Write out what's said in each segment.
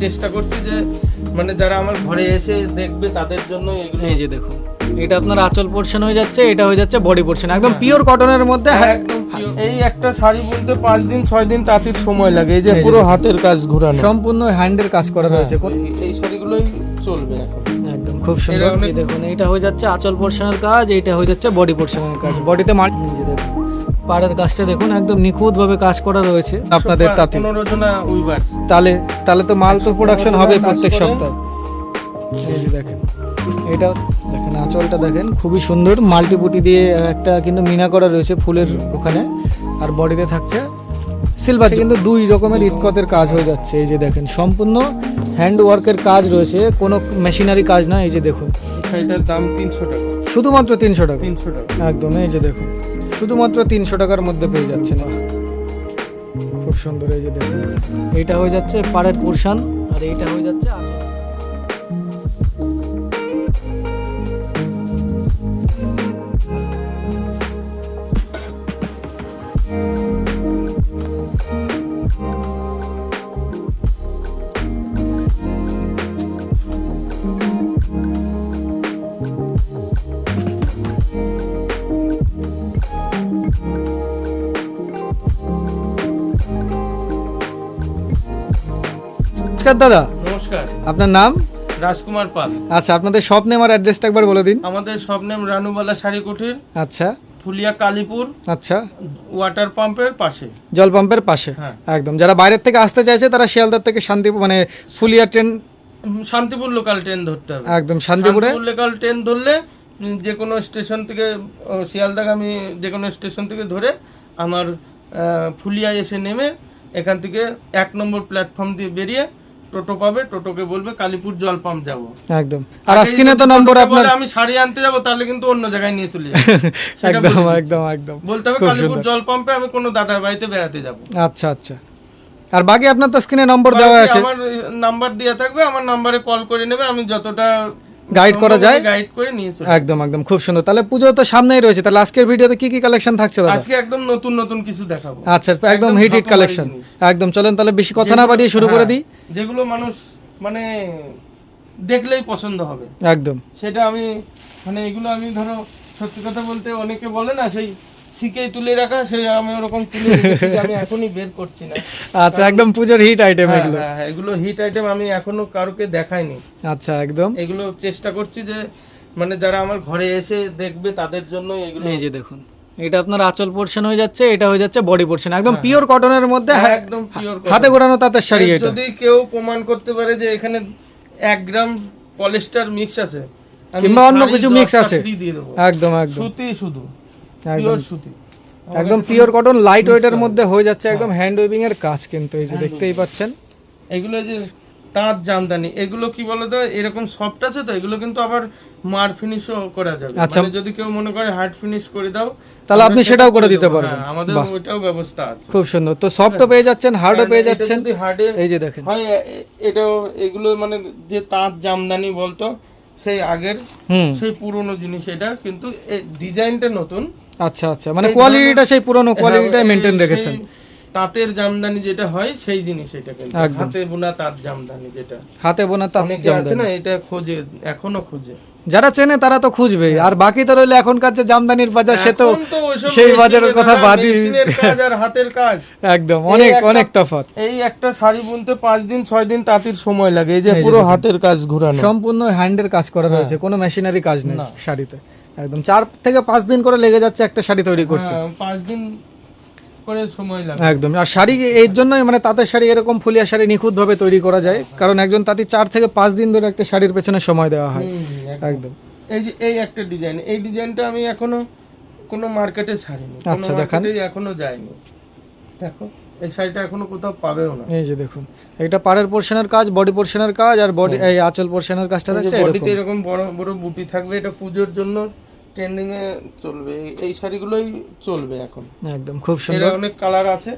চেষ্টা করছি যে মানে যারা আমার ঘরে এসে দেখবে তাদের জন্য এগুলো। এই যে দেখুন এটা আপনার আঁচল পোর্শন হয়ে যাচ্ছে এটা হয়ে যাচ্ছে বডি পোর্শন একদম পিওর কটনের মধ্যে হ্যাঁ, হ্যাঁ, একদম এই একটা শাড়ি বুনতে পাঁচ দিন ছয় দিন তাঁতির সময় লাগে এই যে পুরো হাতের কাজ ঘোরানো। সম্পূর্ণ হ্যান্ডের কাজ করা রয়েছে। হ্যাঁ, এই- শাড়িগুলোই চলবে এখন। একদম খুব সুন্দর। দেখুন এইটা হয়ে যাচ্ছে আঁচল পোর্শনের কাজ এইটা হয়ে যাচ্ছে বডি পোর্শনের কাজ। বডিতে দেখুন পাড়ের কাজটা দেখুন একদম নিখুঁত ভাবে কাজ করা রয়েছে। আপনাদের তাতে। পনেরো জনা উইবার তাহলে তাহলে তো মাল তো প্রোডাকশন হবে প্রত্যেক। সপ্তাহে। এই যে দেখেন এটা দেখেন আঁচলটা দেখেন খুবই সুন্দর। মাল্টিপুটি দিয়ে একটা কিন্তু মিনা করা রয়েছে ফুলের ওখানে আর বডিতে থাকছে সিলভার কিন্তু দুই রকমের ইতকতের কাজ হয়ে যাচ্ছে। এই যে দেখেন সম্পূর্ণ হ্যান্ড ওয়ার্কের কাজ রয়েছে কোনো মেশিনারি কাজ না। এই যে দেখুন। শাড়িটার দাম তিনশো টাকা। শুধুমাত্র তিনশো টাকা। তিনশো টাকা। একদম এই যে দেখুন। শুধুমাত্র তিনশো টাকার মধ্যে পেয়ে যাচ্ছেন। খুব সুন্দর এই যে দেখুন। এইটা হয়ে যাচ্ছে পাড়ের পোর্শান, আর এইটা হয়ে যাচ্ছে নমস্কার দাদা। নমস্কার। আপনার নাম? রাজকুমার পাল। আচ্ছা আপনাদের শপ নেম আর অ্যাড্রেসটা একবার বলে দিন। আমাদের সব নেম রানুবালা শাড়ি কুটির আচ্ছা। ফুলিয়া কালীপুর আচ্ছা। ওয়াটার পাম্পের পাশে। জল পাম্পের পাশে। হ্যাঁ। একদম। যারা বাইরের থেকে আসতে চাইছে তারা শিয়ালদার থেকে শান্তি মানে Phulia train Shantipur local train ধরতে হবে। একদম শান্তিপুরে? লোকাল ট্রেন ধরলে যে কোনো স্টেশন থেকে শিয়ালদাগামী যে কোনো স্টেশন থেকে ধরে আমার আহ, ফুলিয়ায় এসে নেমে এখান থেকে এক নম্বর প্ল্যাটফর্ম দিয়ে বেরিয়ে টোটো পাবে টোটোকে বলবে কালীপুর জল পাম্প যাব। একদম। আর আজকে না তো নম্বর আপনার আমি শাড়ি আনতে যাব তাহলে কিন্তু অন্য জায়গায় নিয়ে চলে যাবে। একদম একদম একদম। বলতে হবে কালীপুর। জল পাম্পে আমি কোনো দাদার বাড়িতে বেড়াতে যাব। আচ্ছা আচ্ছা। আর বাকি আপনার তো স্ক্রিনে নম্বর দেওয়া আছে। আমার নাম্বার দেওয়া থাকবে আমার নাম্বারে কল করে নেবে আমি যতটা Guide করা যায়? গাইড করে নিয়ে চলে। একদম একদম খুব সুন্দর। তাহলে পুজো তো সামনেই রয়েছে। তাহলে আজকের ভিডিওতে কি কি কালেকশন থাকছে দাদা? আজকে একদম নতুন নতুন কিছু দেখাবো। আচ্ছা একদম একদম হিট হিট কালেকশন একদম চলেন তাহলে বেশি কথা না বাড়িয়ে শুরু করে হ্যাঁ, দিই। যেগুলো মানুষ মানে দেখলেই পছন্দ হবে। একদম। সেটা আমি মানে এগুলো আমি ধরো সত্যি কথা বলতে অনেকে বলে না সেই শিখেই তুলে রাখা সেই আমি ওরকম তুলে রেখেছি আমি এখনই বের করছি না। আচ্ছা একদম পুজোর হিট আইটেম হ্যাঁ, এগুলো। হ্যাঁ, হ্যাঁ, এগুলো হিট আইটেম আমি এখনও কারোকে দেখাইনি। আচ্ছা একদম। এগুলো চেষ্টা করছি যে মানে যারা আমার ঘরে এসে দেখবে তাদের জন্য এগুলো এই যে দেখুন এটা আপনার আঁচল পোর্শন হয়ে যাচ্ছে এটা হয়ে যাচ্ছে বডি পোর্শন একদম পিওর কটনের মধ্যে হ্যাঁ, হা- একদম পিওর হাতে গোড়ানো তাঁতের শাড়ি এটা। যদি কেউ প্রমাণ করতে পারে যে এখানে এক গ্রাম পলিস্টার মিক্স আছে আমি কিংবা অন্য শাড়ির কিছু mix দশটা আছে। free দিয়ে দেবো। একদম একদম। সুতি শুধু। পিওর সুতি। একদম পিওর কটন লাইট ওয়েটের মধ্যে হয়ে যাচ্ছে একদম হ্যান্ড ওয়েভিং এর কাজ কিন্তু এই যে দেখতেই পাচ্ছেন। এগুলো যে তাঁত জামদানি এগুলো কি বলতো এরকম সফট আছে তো? এগুলো কিন্তু আবার মার ফিনিশও করা যাবে। আচ্ছা। মানে যদি কেউ মনে করে হার্ড ফিনিশ করে দাও তাহলে আপনি সেটাও করে দিতে। পারবেন। হ্যাঁ, আমাদের ওইটাও ব্যবস্থা আছে। খুব সুন্দর। তো সফটও পেয়ে যাচ্ছেন হার্ডও পেয়ে যাচ্ছেন। হার্ডে এই যে দেখেন। হয় এটাও এগুলো মানে যে তাঁত জামদানি বলতো সেই আগের সেই পুরনো জিনিস এটা কিন্তু ডিজাইনটা নতুন। আচ্ছা আচ্ছা। মানে কোয়ালিটিটা সেই পুরনো হ্যাঁ, কোয়ালিটিটাই এই- মেনটেন রেখেছেন। তাঁতের জামদানি যেটা হয় সেই জিনিস এটা কিন্তু। হাতে বোনা তাঁত জামদানি যেটা। হাতে বোনা তাঁত আছে না এটা খোঁজে এখনও খোঁজে। যারা চেনে তারা তো খুঁজবেই। আর বাকি তো রইলে এখনকার যে জামদানির বাজার সে তো সেই বাজারের কথা হ্যাঁ, বাদই আর হাতের কাজ। একদম অনেক অনেক তফাৎ। এই একটা শাড়ি বুনতে পাঁচ দিন ছয় দিন তাঁতির সময় লাগে। এই যে পুরো হাতের কাজ ঘোরানো। সম্পূর্ণ হ্যান্ডের কাজ করা রয়েছে কোনো মেশিনারি কাজ নেই হ্যাঁ। শাড়িতে। একদম চার থেকে পাঁচ দিন করে লেগে যাচ্ছে একটা শাড়ি তৈরি করতে। হ্যাঁ, পাঁচ দিন করে সময় লাগে। একদম আর শাড়ি এর জন্যই মানে তাঁতের শাড়ি এরকম ফুলিয়া শাড়ি নিখুঁতভাবে তৈরি করা যায়। কারণ একজন তাঁতি চার থেকে পাঁচ দিন ধরে একটা শাড়ির পেছনে সময় দেওয়া হয়। একদম। এই যে এই একটা ডিজাইন এই ডিজাইনটা আমি এখনও কোনো মার্কেটে ছাড়িনি। আচ্ছা, দেখান। এখনও যায়নি দেখো এই শাড়িটা এখনও কোথাও পাবেও না। এই যে দেখুন। এটা পাড়ের পোর্শনের কাজ বডি পোর্শনের কাজ আর বডি এই আঁচল পোর্শনের কাজটা দেখছে বডিতে এরকম বড় বড় বুটি থাকবে এটা পুজোর জন্য ট্রেন্ডিং এ চলবে এই- শাড়িগুলোই চলবে এখন। একদম খুব সুন্দর। অনেক কালার আছে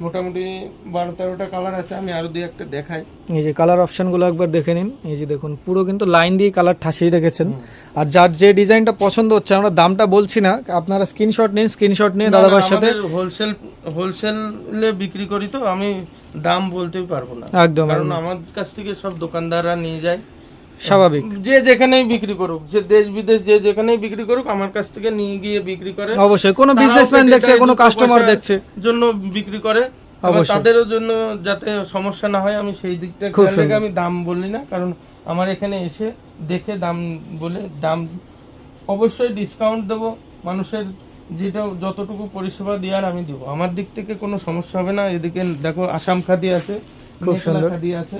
মোটামুটি বারো তেরোটা কালার আছে আমি আরও দুই একটা দেখাই। এই যে কালার অপশনগুলো একবার দেখে নিন। এই যে দেখুন পুরো কিন্তু লাইন দিয়ে কালার ঠাসিয়ে রেখেছেন। আর যার যে ডিজাইনটা পছন্দ হচ্ছে আমরা দামটা বলছি না আপনারা স্ক্রিনশট নিন স্ক্রিনশট নিয়ে দাদাভাইয়ের সাথে হোলসেল হোলসেলে বিক্রি করি তো আমি দাম বলতেই পারব না। একদম কারণ আমার কাছ থেকে সব দোকানদাররা নিয়ে যায়। স্বাভাবিক। যে যেখানেই বিক্রি করুক যে দেশ বিদেশ যে যেখানেই বিক্রি করুক আমার কাছ থেকে নিয়ে গিয়ে বিক্রি করে অবশ্যই কোনো বিজনেসম্যান দেখছে কোনো কাস্টমার দেখছে। জন্য বিক্রি করে তাদেরও জন্য যাতে সমস্যা না হয় আমি সেই দিকটা আমি দাম বলি না কারণ আমার এখানে এসে দেখে দাম বলে দাম অবশ্যই ডিসকাউন্ট দেবো মানুষের যেটা যতটুকু পরিষেবা দেওয়ার আমি দেবো। আমার দিক থেকে কোনো সমস্যা হবে না এদিকে দেখো আসাম খাদি আছে খুব সুন্দর। খাদি আছে।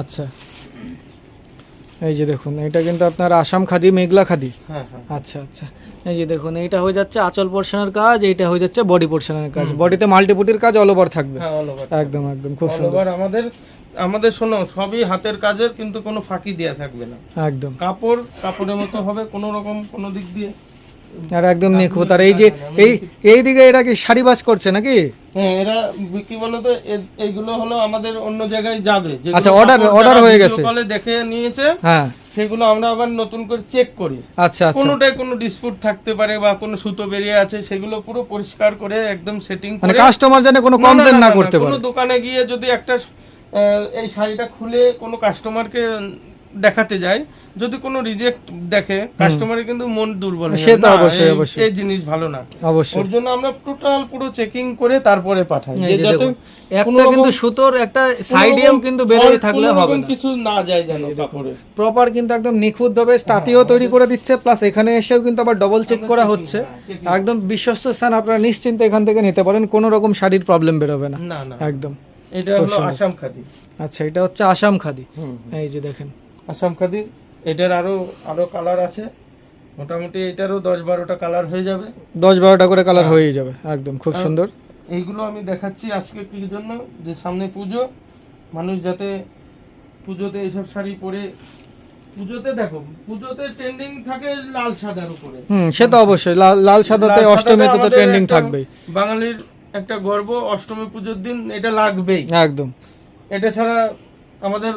আচ্ছা। এই যে দেখুন এটা কিন্তু আপনার আসাম খাদি মেঘলা খাদি। হ্যাঁ হ্যাঁ। আচ্ছা আচ্ছা। এই যে দেখুন এইটা হয়ে যাচ্ছে আচল পোর্শনের কাজ এইটা হয়ে যাচ্ছে বডি পোর্শনের কাজ। বডিতে মাল্টিপুটির কাজ অল ওভার থাকবে। হ্যাঁ over। একদম একদম খুব সুন্দর। আমাদের আমাদের শোনো সবই হাতের কাজের কিন্তু কোনো ফাঁকি দেওয়া থাকবে না। একদম। কাপড় কাপড়ের মতো হবে কোনো রকম কোনো দিক দিয়ে। আর একদম নিখুঁত। আর এই যে এই এই দিকে এরা কি বাজ করছে নাকি? হ্যাঁ এরা কি বলতো এ- এইগুলো হলো আমাদের অন্য জায়গায় যাবে। আচ্ছা, order যারা হয়ে গেছে। এ দেখে নিয়েছে হ্যাঁ। সেগুলো আমরা আবার নতুন করে চেক করি। আচ্ছা আচ্ছা। কোনোটায় কোনো ডিসপুট থাকতে পারে বা কোনো সুতো বেরিয়ে আছে সেগুলো পুরো পরিষ্কার করে একদম সেটিং করে মানে কাস্টমার যেন কোনো কমপ্লেন না, করতে কোনো দোকানে গিয়ে যদি একটা এই শাড়িটা খুলে কোনো কাস্টমারকে দেখাতে যায় যদি কোনো রিজেক্ট দেখে কাস্টমারের কিন্তু মন দুর্বল সে। তো অবশ্যই, অবশ্যই। এই জিনিস ভালো না। অবশ্যই। ওর জন্য আমরা টোটাল পুরো চেকিং করে তারপরে পাঠাই। যে যাতে একটা কিন্তু সুতোর একটা রকম কিন্তু বেরোয় থাকলে হবে না। কিছু না যায় যেন কাপড়ে। প্রপার কিন্তু একদম নিখুঁত ভাবে তাঁতিও তৈরি করে দিচ্ছে প্লাস এখানে এসেও কিন্তু আবার ডবল চেক করা হচ্ছে। হ্যাঁ, একদম বিশ্বস্ত স্থান আপনারা নিশ্চিন্তে এখান থেকে নিতে পারেন কোনো রকম শাড়ির প্রবলেম বেরোবে না। না না। একদম। এটা হলো আসাম খাদি। আচ্ছা এটা হচ্ছে আসাম খাদি। এই যে দেখেন। আসাম খাদি এটার আরও আরও কালার আছে। মোটামুটি এটারও দশ বারোটা কালার হয়ে যাবে। দশ বারোটা করে কালার হয়েই যাবে একদম খুব সুন্দর। এইগুলো আমি দেখাচ্ছি আজকে কি জন্য যে সামনে পুজো মানুষ যাতে পুজোতে এইসব শাড়ি পরে পুজোতে দেখো পুজোতে ট্রেন্ডিং থাকে লাল সাদার উপরে। হুম সে তো অবশ্যই লাল লাল সাদাতে অষ্টমীতে তো ট্রেন্ডিং থাকবেই। বাঙালির একটা গর্ব অষ্টমী পুজোর দিন এটা লাগবেই। একদম। এটা ছাড়া আমাদের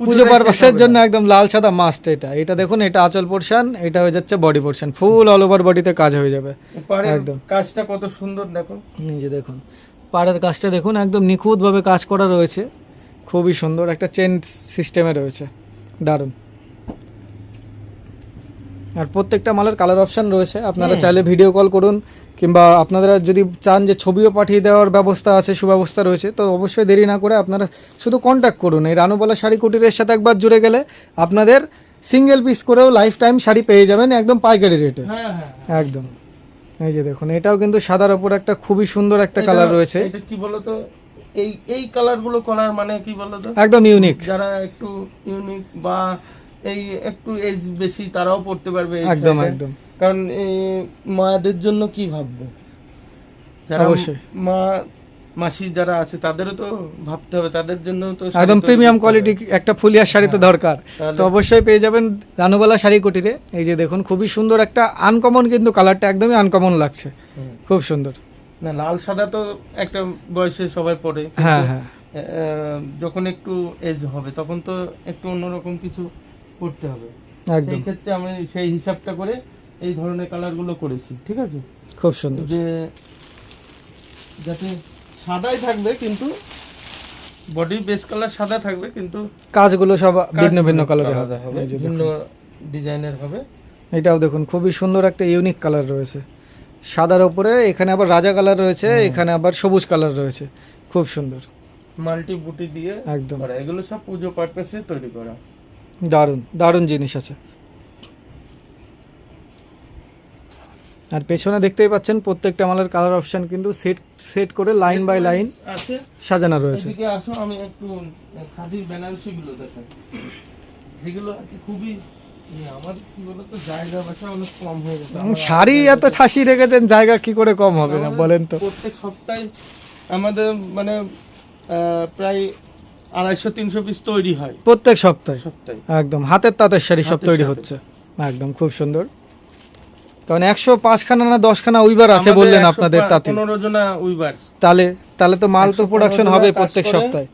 পুজো পারপাসের জন্য একদম লাল সাদা মাস্ট এটা। এটা দেখুন এটা আঁচল পোর্শন এটা হয়ে যাচ্ছে body portion full all over বডিতে কাজ হয়ে যাবে। একদম। কাজটা কত সুন্দর দেখো। নিজে দেখুন পাড়ের কাজটা দেখুন একদম নিখুঁতভাবে কাজ করা রয়েছে। খুবই সুন্দর একটা চেন সিস্টেমে রয়েছে। দারুণ। আর প্রত্যেকটা মালের কালার অপশান রয়েছে। আপনারা চাইলে ভিডিও কল করুন কিংবা আপনারা যদি চান যে ছবিও পাঠিয়ে দেওয়ার ব্যবস্থা আছে সুব্যবস্থা রয়েছে তো অবশ্যই দেরি না করে আপনারা শুধু কন্ট্যাক্ট করুন। এই রানুবালা শাড়ি কুটিরের সাথে একবার জুড়ে গেলে আপনাদের সিঙ্গেল পিস করেও লাইফ টাইম শাড়ি পেয়ে যাবেন একদম পাইকারি রেটে হ্যাঁ হ্যাঁ একদম। এই যে দেখুন এটাও কিন্তু সাদার ওপর একটা খুবই সুন্দর একটা কালার রয়েছে। এটা কি বলতো? এই এই কালারগুলো করার মানে কি বলতো? একদম ইউনিক যারা একটু ইউনিক বা এই একটু এজ বেশি তারাও পড়তে পারবে একদম একদম। কারণ মায়েদের জন্য কি ভাববো? যারা। মা মাসি যারা আছে তাদেরও তো ভাবতে হবে তাদের জন্য তো একদম প্রিমিয়াম কোয়ালিটি একটা ফুলিয়ার শাড়ি তো দরকার। তো অবশ্যই পেয়ে যাবেন রানুবালা শাড়ি কুটিরে। এই যে দেখুন খুবই সুন্দর একটা আনকমন কিন্তু কালারটা একদমই আনকমন লাগছে। খুব সুন্দর। না লাল সাদা তো একটা বয়সে সবাই পড়ে কিন্তু, হ্যাঁ হ্যাঁ। যখন একটু এজ হবে তখন তো একটু অন্যরকম কিছু করতে হবে। একদম। সেই ক্ষেত্রে আমি সেই হিসাবটা করে এই ধরনের কালারগুলো করেছি ঠিক আছে? খুব সুন্দর। যে যাতে সাদাই থাকবে কিন্তু বডি বেস কালার সাদা থাকবে কিন্তু কাজগুলো সব ভিন্ন ভিন্ন কালারে হবে। ভিন্ন ডিজাইনের হবে। এটাও দেখুন খুবই সুন্দর একটা ইউনিক কালার রয়েছে। সাদার ওপরে এখানে আবার রাজা কালার রয়েছে এখানে আবার সবুজ কালার রয়েছে। খুব সুন্দর। মাল্টি বুটি দিয়ে একদম। এগুলো সব পুজো পারপাসে তৈরি করা। দারুণ দারুণ জিনিস আছে। আর পেছনে দেখতেই পাচ্ছেন প্রত্যেকটা মালের কালার অপশন কিন্তু সেট সেট করে লাইন বাই লাইন আছে। সাজানো রয়েছে। এদিকে আসো আমি একটু খাদির বেনারসি গুলো দেখাই। এগুলো কি খুবই ইয়ে, শাড়ি এত ঠাসি রেখেছেন জায়গা কি করে কম হবে না বলেন তো। প্রত্যেক সপ্তাহে আমাদের মানে প্রায় আড়াইশো তিনশো পিস তৈরি হয়। প্রত্যেক সপ্তাহে? সপ্তাহে। একদম হাতের তাঁতের শাড়ি সব তৈরি হচ্ছে। একদম খুব সুন্দর। কারণ একশো পাঁচখানা না দশখানা উইবার আছে বললেন আপনাদের তাতে। পনেরো জনা উইবার। তাহলে তাহলে তো মাল তো প্রোডাকশন হবে প্রত্যেক সপ্তাহে।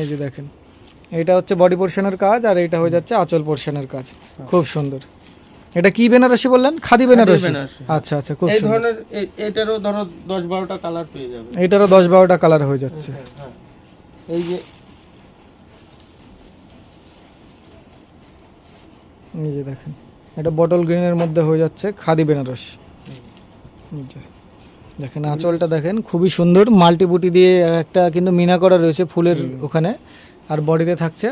এই যে দেখেন এটা হচ্ছে বডি পোর্শনের কাজ আর এটা হয়ে যাচ্ছে আঁচল পোর্শনের কাজ। খুব সুন্দর। এটা কি বেনারসি বললেন? খাদি বেনারসি? বেনারসি। আচ্ছা আচ্ছা খুব এই সুন্দর। ধরনের এটারও ধরো দশ বারোটা কালার পেয়ে যাবে। এটারও দশ বারোটা কালার হয়ে যাচ্ছে। হ্যাঁ। এই যে এই যে দেখেন এটা বটল গ্রিনের মধ্যে হয়ে যাচ্ছে খাদি বেনারস। দেখেন আঁচলটা দেখেন খুবই সুন্দর। মাল্টিপুটি দিয়ে একটা কিন্তু মিনা করা রয়েছে ফুলের ওখানে। আর বডিতে থাকছে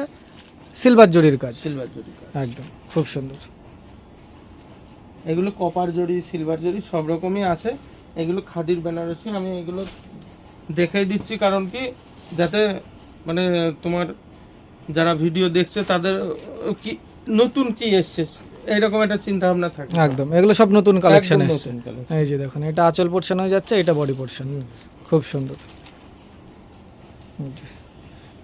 সিলভার জরির কাজ। সিলভার জরি একদম খুব সুন্দর। এগুলো কপার জড়ি সিলভার জড়ি সব রকমই আছে। এগুলো খাদির বেনারসি আমি এগুলো দেখাই দিচ্ছি কারণ কি যাতে মানে তোমার যারা ভিডিও দেখছে তাদের কি নতুন কি এসছে? এইরকম একটা চিন্তা ভাবনা থাকে। একদম এগুলো সব নতুন কালেকশন এসছে। এই যে দেখুন এটা আঁচল পোর্শন হয়ে যাচ্ছে এটা বডি পোর্শন খুব সুন্দর।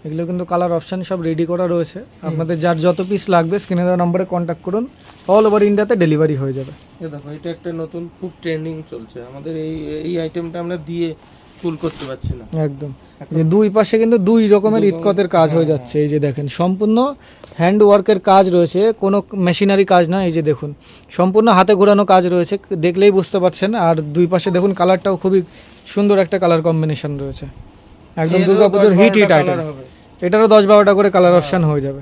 এগুলো কিন্তু কালার অপশন সব রেডি করা রয়েছে। আপনাদের যার যত পিস লাগবে স্ক্রিনে দেওয়া নম্বরে কন্ট্যাক্ট করুন। অল ওভার ইন্ডিয়াতে ডেলিভারি হয়ে যাবে। দেখো এটা একটা নতুন খুব ট্রেন্ডিং চলছে। আমাদের এই এই আইটেমটা আমরা দিয়ে ফুল করতে পারছি না। একদম। যে দুই পাশে কিন্তু দুই রকমের ইটকতের কাজ হয়ে যাচ্ছে। এই যে দেখেন সম্পূর্ণ হ্যান্ড ওয়ার্কের কাজ রয়েছে কোনো মেশিনারি কাজ না এই যে দেখুন। সম্পূর্ণ হাতে ঘোরানো কাজ রয়েছে দেখলেই বুঝতে পারছেন। আর দুই পাশে দেখুন কালারটাও খুবই সুন্দর একটা কালার কম্বিনেশন রয়েছে। একদম দুর্গাপুজোর হিট হিট আইটেম এটারও দশ বারোটা করে কালার অপশন হয়ে যাবে।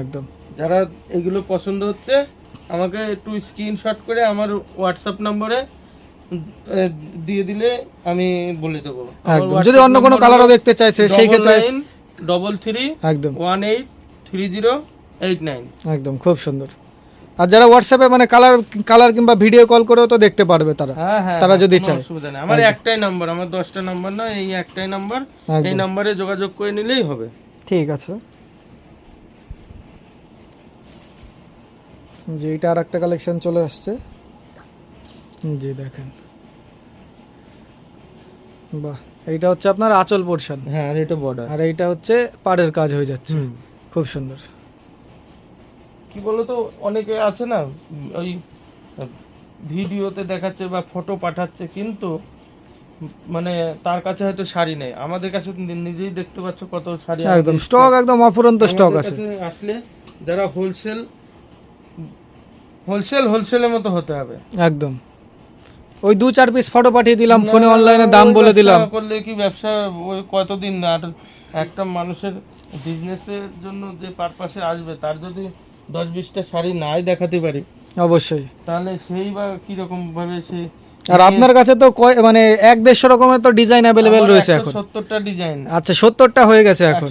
একদম। যারা এগুলো পছন্দ হচ্ছে আমাকে একটু স্ক্রিনশট করে আমার হোয়াটসঅ্যাপ নম্বরে দিয়ে দিলে আমি বলে দেবো। একদম। যদি অন্য কোনো কালারও দেখতে চাইছে সেই ক্ষেত্রে ডবল থ্রি একদম। One eight three zero eight nine একদম খুব সুন্দর। আর যারা হোয়াটসঅ্যাপে মানে কালার কালার কিংবা ভিডিও কল করেও তো দেখতে পারবে তারা। হ্যাঁ হ্যাঁ তারা হ্যাঁ, যদি চায়। অসুবিধা নেই। আমার একটাই নাম্বার আমার দশটা নাম্বার না এই একটাই নাম্বার এই নাম্বারে যোগাযোগ করে নিলেই হবে। ঠিক আছে। যে এটা আর একটা কালেকশন চলে আসছে। জি দেখেন। বাহ এইটা হচ্ছে আপনার আঁচল পোর্শন। হ্যাঁ আর এটা বর্ডার আর এইটা হচ্ছে পাড়ের কাজ হয়ে যাচ্ছে। খুব সুন্দর। কি বলতো অনেকে আছে না ওই ভিডিওতে দেখাচ্ছে বা ফটো পাঠাচ্ছে কিন্তু মানে তার কাছে হয়তো শাড়ি নেই। আমাদের কাছে নিজেই দেখতে পাচ্ছ কত শাড়ি একদম স্টক একদম অফুরন্ত স্টক আছে। আসলে যারা হোলসেল হোলসেল হোলসেলের মতো হতে হবে। একদম। ওই দু চার পিস ফটো পাঠিয়ে দিলাম ফোনে অনলাইনে দাম বলে দিলাম। করলে কি ব্যবসা ওই কতদিন না? আর একটা মানুষের বিজনেসের জন্য যে পারপাসে আসবে তার যদি দশ বিশটা শাড়ি নাই দেখাতে পারি অবশ্যই। তাহলে সেই বা কীরকমভাবে সে আর আপনার কাছে তো কয়- মানে এক দেড়শো রকমের তো ডিজাইন অ্যাভেলেবেল রয়েছে এখন। সত্তরটা ডিজাইন আচ্ছা সত্তরটা হয়ে গেছে এখন।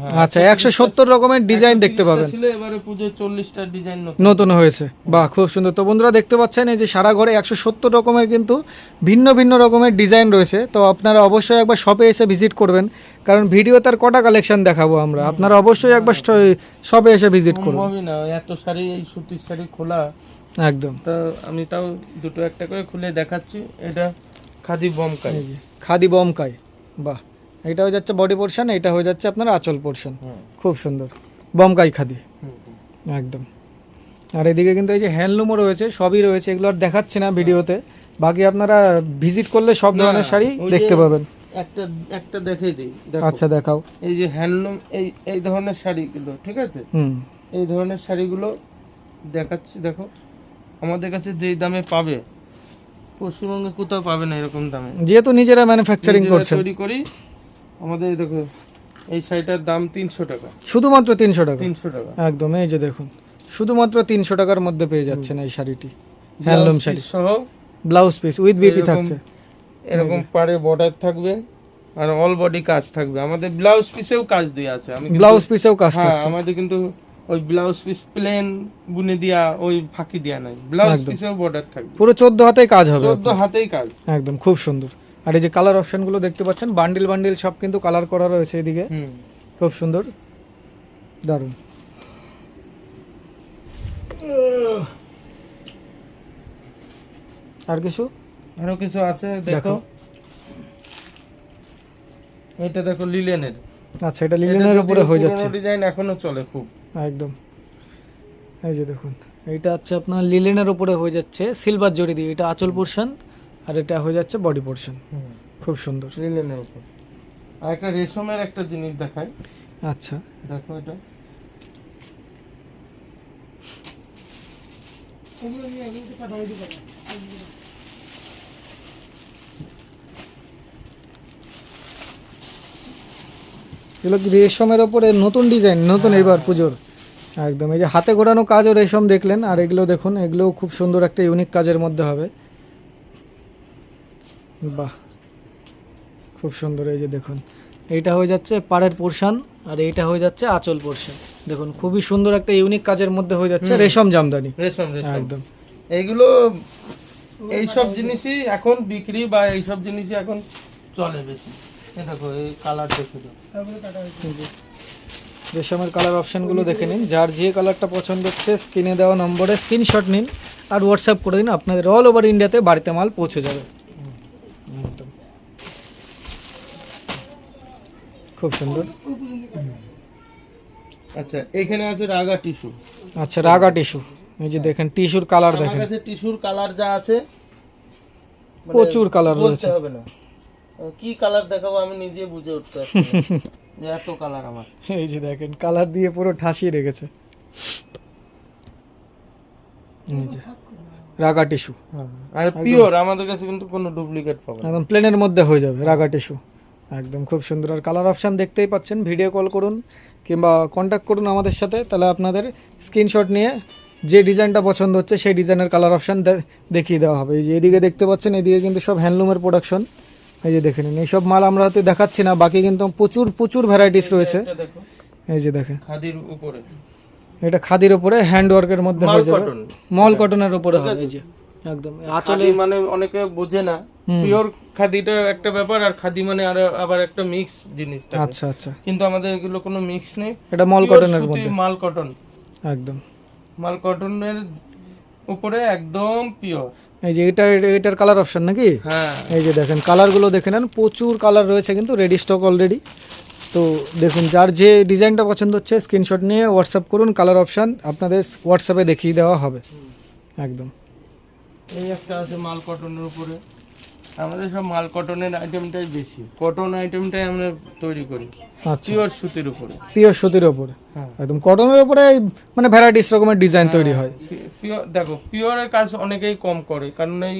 হ্যাঁ। আচ্ছা একশো সত্তর রকমের ডিজাইন দেখতে পাবেন। এবারে পুজো চল্লিশটা ডিজাইন নতুন। হয়েছে। বাহ খুব সুন্দর। তো বন্ধুরা দেখতে পাচ্ছেন এই যে সারা ঘরে একশো সত্তর রকমের কিন্তু ভিন্ন ভিন্ন রকমের ডিজাইন রয়েছে। তো আপনারা অবশ্যই একবার শপে এসে ভিজিট করবেন কারণ ভিডিও তার কটা কালেকশন দেখাবো আমরা? আপনারা অবশ্যই একবার শপে এসে ভিজিট করবেন না এত শাড়ি এই সুতির শাড়ি খোলা একদম। তা আমি তাও দুটো একটা করে খুলে দেখাচ্ছি। এটা খাদি বম কাজ এই যে খাদি বমকাই বাহ এটা হয়ে যাচ্ছে বডি পোর্শন এটা হয়ে যাচ্ছে আপনার আঁচল পোর্শন খুব সুন্দর। বমকাই খাদি। একদম। আর এদিকে কিন্তু এই যে হ্যান্ডলুমও রয়েছে সবই রয়েছে এগুলো আর দেখাচ্ছি না ভিডিওতে। বাকি আপনারা ভিজিট করলে সব ধরনের শাড়ি দেখতে পাবেন। একটা একটা দেখাই দিই দেখো। আচ্ছা দেখাও। এই যে হ্যান্ডলুম এই এই ধরনের শাড়িগুলো ঠিক আছে? হুম। এই ধরনের শাড়িগুলো দেখাচ্ছি দেখো। আমাদের কাছে যেই দামে পাবে পশ্চিমবঙ্গে কোথাও পাবে না এরকম দামে। যেহেতু নিজেরা ম্যানুফ্যাকচারিং করছেন। তৈরি করি আমাদের দেখো এই শাড়িটার দাম তিনশো টাকা। শুধুমাত্র তিনশো টাকা? তিনশো টাকা। একদম এই যে দেখুন। শুধুমাত্র তিনশো টাকার মধ্যে পেয়ে যাচ্ছেন এই শাড়িটি। হ্যান্ডলুম শাড়ি। সহ ব্লাউজ পিস উইথ বিপি থাকছে। এরকম পাড়ে বর্ডার থাকবে আর অল বডি কাজ থাকবে। আমাদের ব্লাউজ পিসেও কাজ দিয়ে আছে। আমি ব্লাউজ পিসেও কাজ হ্যাঁ থাকছে। আমাদের কিন্তু ওই ব্লাউজ পিস প্লেন বুনে দিয়া ওই ফাঁকি দেয়া নাই। ব্লাউজ পিসেও বর্ডার থাকবে। পুরো চোদ্দ হাতেই কাজ হবে চোদ্দ হাতেই কাজ। একদম খুব সুন্দর। আর এই যে কালার অপশনগুলো দেখতে পাচ্ছেন বান্ডিল বান্ডিল সব কিন্তু কালার করা রয়েছে এদিকে। খুব সুন্দর। দারুণ। আর কিছু? আরও কিছু আছে দেখো। দেখো। এটা দেখো লিলেনের আচ্ছা এটা লিলেনের উপরে হয়ে যাচ্ছে ডিজাইন এখনও চলে খুব একদম। এই যে দেখুন এইটা হচ্ছে আপনার লিলেনের উপরে হয়ে যাচ্ছে সিলভার জড়ি দিয়ে। এটা আঁচল পোর্শন আর এটা হয়ে যাচ্ছে বডি পোর্শন খুব সুন্দর। লিলেনের উপর। আর একটা রেশমের একটা জিনিস দেখাই। আচ্ছা। দেখো এটা। এগুলো কি রেশমের ওপরে? নতুন ডিজাইন নতুন এবার পুজোর। একদম এই যে হাতে ঘোরানো কাজও রেশম দেখলেন আর এগুলো দেখুন এগুলোও খুব সুন্দর একটা ইউনিক কাজের মধ্যে হবে। বাহ খুব সুন্দর এই যে দেখুন। এইটা হয়ে যাচ্ছে পাড়ের পোর্শন আর এইটা হয়ে যাচ্ছে আঁচল পোর্শন। দেখুন খুবই সুন্দর একটা ইউনিক কাজের মধ্যে হয়ে যাচ্ছে রেশম জামদানি। রেশম রেশম। একদম। এইগুলো এইসব জিনিসই এখন বিক্রি বা এইসব জিনিসই এখন চলে বেশি। এই দেখো এই কালার দেখে যে রেশমের কালার অপশানগুলো দেখে নিন। যার যে কালারটা পছন্দ হচ্ছে স্ক্রিনে দেওয়া নম্বরে স্ক্রিনশট নিন আর হোয়াটসঅ্যাপ করে দিন আপনাদের অল ওভার ইন্ডিয়াতে বাড়িতে মাল পৌঁছে যাবে। খুব সুন্দর। আচ্ছা এখানে আছে রাগা টিস্যু আচ্ছা রাগা টিস্যু এই যে দেখেন টিস্যুর কালার আমার দেখেন। কাছে টিস্যুর কালার যা আছে মানে প্রচুর কালার রয়েছে। হবে না। কি কালার দেখাবো আমি নিজে বুঝে উঠতে যে এত কালার আমার। এই যে দেখেন কালার দিয়ে পুরো ঠাসিয়ে রেখেছে। এই যে রাগা টিস্যু আর পিওর আমাদের কাছে কিন্তু কোনো ডুপ্লিকেট পাবে একদম প্লেনের মধ্যে হয়ে যাবে রাগা টিস্যু একদম খুব সুন্দর। আর কালার অপশান দেখতেই পাচ্ছেন ভিডিও কল করুন কিংবা কন্ট্যাক্ট করুন আমাদের সাথে তাহলে আপনাদের স্ক্রিনশট নিয়ে যে ডিজাইনটা পছন্দ হচ্ছে সেই ডিজাইনের কালার অপশান দেখিয়ে দেওয়া হবে। এই যে এদিকে দেখতে পাচ্ছেন এদিকে কিন্তু সব হ্যান্ডলুমের প্রোডাকশন এই যে দেখে নিন এইসব মাল আমরা হয়তো দেখাচ্ছি না বাকি কিন্তু প্রচুর প্রচুর ভ্যারাইটিস রয়েছে। এই যে দেখেন। খাদির উপরে। এটা খাদির উপরে হ্যান্ড ওয়ার্কের মধ্যে হয়ে যাবে। মল কটনের উপরে হবে এই যে। একদম। আঁচলে মানে অনেকে বোঝে না। পিওর খাদিটা একটা ব্যাপার আর খাদি মানে আর আবার একটা মিক্স জিনিসটা আচ্ছা আচ্ছা। কিন্তু আমাদের এগুলো কোনো মিক্স নেই। এটা মল কটনের মধ্যে। মাল কটন একদম। মাল কটনের উপরে একদম পিওর এই যে এটা এটা- এটার কালার অপশন নাকি? হ্যাঁ। এই যে দেখেন কালারগুলো দেখে নেন প্রচুর কালার রয়েছে কিন্তু রেডি স্টক অলরেডি তো দেখুন যার যে ডিজাইনটা পছন্দ হচ্ছে স্ক্রিনশট নিয়ে হোয়াটসঅ্যাপ করুন কালার অপশান আপনাদের হোয়াটসঅ্যাপে দেখিয়ে দেওয়া হবে। একদম। এই একটা আছে মাল কটনের উপরে। আমাদের সব মাল কটনের আইটেমটাই বেশি। কটন আইটেমটাই আমরা তৈরি করি। আচ্ছা। পিওর সুতির উপরে। পিওর সুতির উপরে? হ্যাঁ। একদম কটনের উপরে মানে ভ্যারাইটিস রকমের ডিজাইন তৈরি হয়। পিওর দেখো পিওরের কাজ অনেকেই কম করে কারণ এই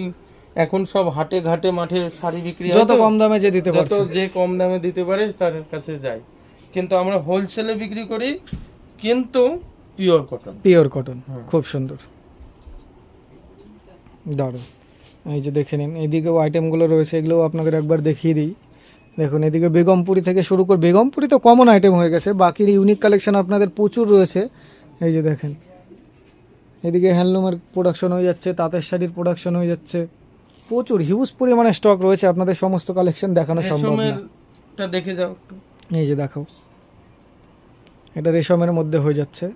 এখন সব হাটে ঘাটে মাঠে শাড়ি বিক্রি হয় যত কম দামে যে দিতে যত পারছে। যে কম দামে দিতে পারে তার কাছে যায়। কিন্তু আমরা হোলসেলে বিক্রি করি কিন্তু পিওর কটন পিওর কটন হ্যাঁ। খুব সুন্দর। দারুণ। এই যে দেখে নিন এইদিকেও আইটেমগুলো রয়েছে এগুলোও আপনাদের একবার দেখিয়ে দিই। দেখুন এদিকে বেগমপুরি থেকে শুরু করে বেগমপুরি তো কমন আইটেম হয়ে গেছে বাকির ইউনিক কালেকশন আপনাদের প্রচুর রয়েছে। এই যে দেখেন এদিকে হ্যান্ডলুমের প্রোডাকশন হয়ে যাচ্ছে তাঁতের শাড়ির প্রোডাকশন হয়ে যাচ্ছে। প্রচুর হিউজ পরিমাণে স্টক রয়েছে আপনাদের সমস্ত কালেকশন দেখানো সম্ভব না। দেখে যাও এই যে দেখাও এটা রেশমের মধ্যে হয়ে যাচ্ছে।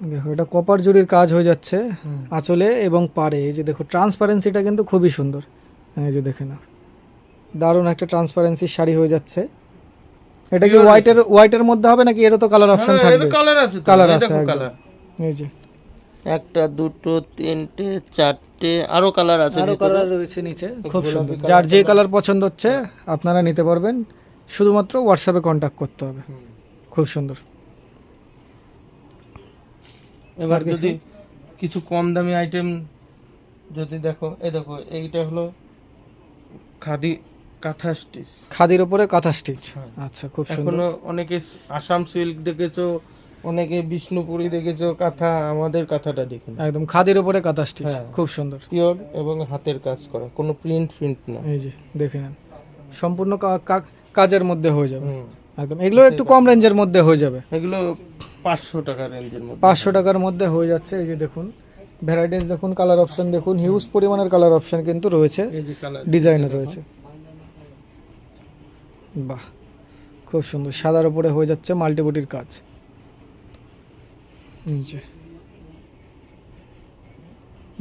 দেখো এটা কপার জুড়ির কাজ হয়ে যাচ্ছে আঁচলে এবং পারে এই যে দেখো ট্রান্সপারেন্সিটা কিন্তু খুবই সুন্দর। এই যে দেখে না দারুণ একটা ট্রান্সপারেন্সির শাড়ি হয়ে যাচ্ছে। এটা কি হোয়াইটের হোয়াইটের মধ্যে হবে নাকি? এরও তো কালার অপশন থাকবে এর কালার আছে কালার আছে, এই যে। একটা দুটো তিনটে চারটে আরও কালার আছে আরও কালার রয়েছে নিচে খুব সুন্দর। যার যে কালার পছন্দ হচ্ছে আপনারা নিতে পারবেন। শুধুমাত্র হোয়াটসঅ্যাপে কন্ট্যাক্ট করতে হবে। খুব সুন্দর। এবার যদি কিছু কম দামি আইটেম যদি দেখো এই দেখো এইটা হলো খাদি কাঁথা স্টিচ খাদির উপরে কাঁথা স্টিচ হ্যাঁ। আচ্ছা খুব সুন্দর। এখনও অনেকে আসাম সিল্ক দেখেছ অনেকে বিষ্ণুপুরি দেখেছ কাঁথা আমাদের কাঁথাটা দেখে একদম খাদির উপরে কাঁথা স্টিচ হ্যাঁ। খুব সুন্দর। পিওর এবং হাতের কাজ করা কোনো প্রিন্ট প্রিন্ট না। এই যে দেখে নেন। সম্পূর্ণ কাজের মধ্যে হয়ে যাবে। একদম এগুলো একটু কম রেঞ্জের মধ্যে হয়ে যাবে। এগুলো পাঁচশো টাকা রেঞ্জের মধ্যে। পাঁচশো টাকার মধ্যে হয়ে যাচ্ছে এই যে দেখুন। ভ্যারাইটিস দেখুন কালার অপশন দেখুন হিউজ পরিমাণের কালার অপশন কিন্তু রয়েছে এই যে কালার ডিজাইনের রয়েছে। বাহ খুব সুন্দর সাদার উপরে হয়ে যাচ্ছে মাল্টিবুটির কাজ। নিচে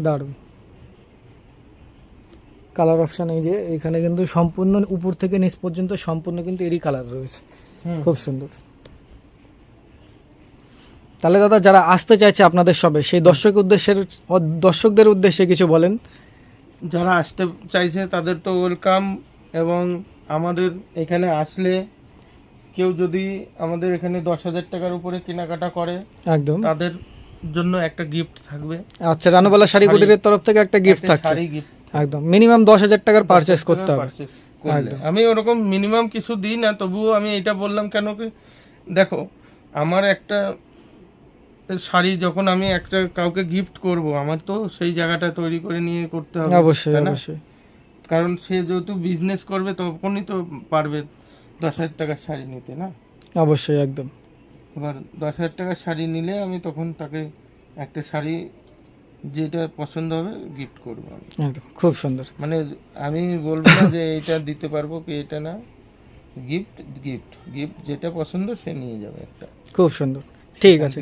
দারুণ। কালার অপশান এই যে এখানে কিন্তু সম্পূর্ণ উপর থেকে নিচ পর্যন্ত সম্পূর্ণ কিন্তু এরই কালার রয়েছে। খুব সুন্দর। তাহলে দাদা যারা আসতে চাইছে আপনাদের সবে সেই দর্শক উদ্দেশ্যের দর্শকদের উদ্দেশ্যে কিছু বলেন। যারা আসতে চাইছে তাদের তো ওয়েলকাম এবং আমাদের এখানে আসলে কেউ যদি আমাদের এখানে দশ হাজার টাকার উপরে কেনাকাটা করে একদম। তাদের জন্য একটা গিফট থাকবে। আচ্ছা রানুবালা শাড়ি কুটিরের তরফ থেকে একটা গিফট থাকছে। শাড়ি গিফট একদম। মিনিমাম দশ হাজার টাকার পারচেস করতে হবে। আমি ওরকম মিনিমাম কিছু দিই না তবুও আমি এটা বললাম কেন কি দেখো আমার একটা শাড়ি যখন আমি একটা কাউকে গিফট করব আমার তো সেই জায়গাটা তৈরি করে নিয়ে করতে হবে অবশ্যই না? অবশ্যই। কারণ সে যেহেতু বিজনেস করবে তখনই তো পারবে দশ হাজার টাকার শাড়ি নিতে না? অবশ্যই একদম। এবার দশ হাজার টাকার শাড়ি নিলে আমি তখন তাকে একটা শাড়ি যেটা পছন্দ হবে গিফট করব আমি। একদম খুব সুন্দর। মানে আমি বলব না যে এটা দিতে পারব কি এটা না গিফট গিফট গিফট যেটা পছন্দ সে নিয়ে যাবে একটা। খুব সুন্দর। ঠিক আছে?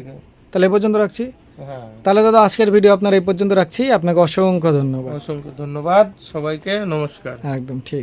তাহলে এ পর্যন্ত রাখছি। হ্যাঁ। তাহলে দাদা আজকের ভিডিও আপনার এই পর্যন্ত রাখছি। আপনাকে অসংখ্য ধন্যবাদ। অসংখ্য ধন্যবাদ সবাইকে নমস্কার। একদম ঠিক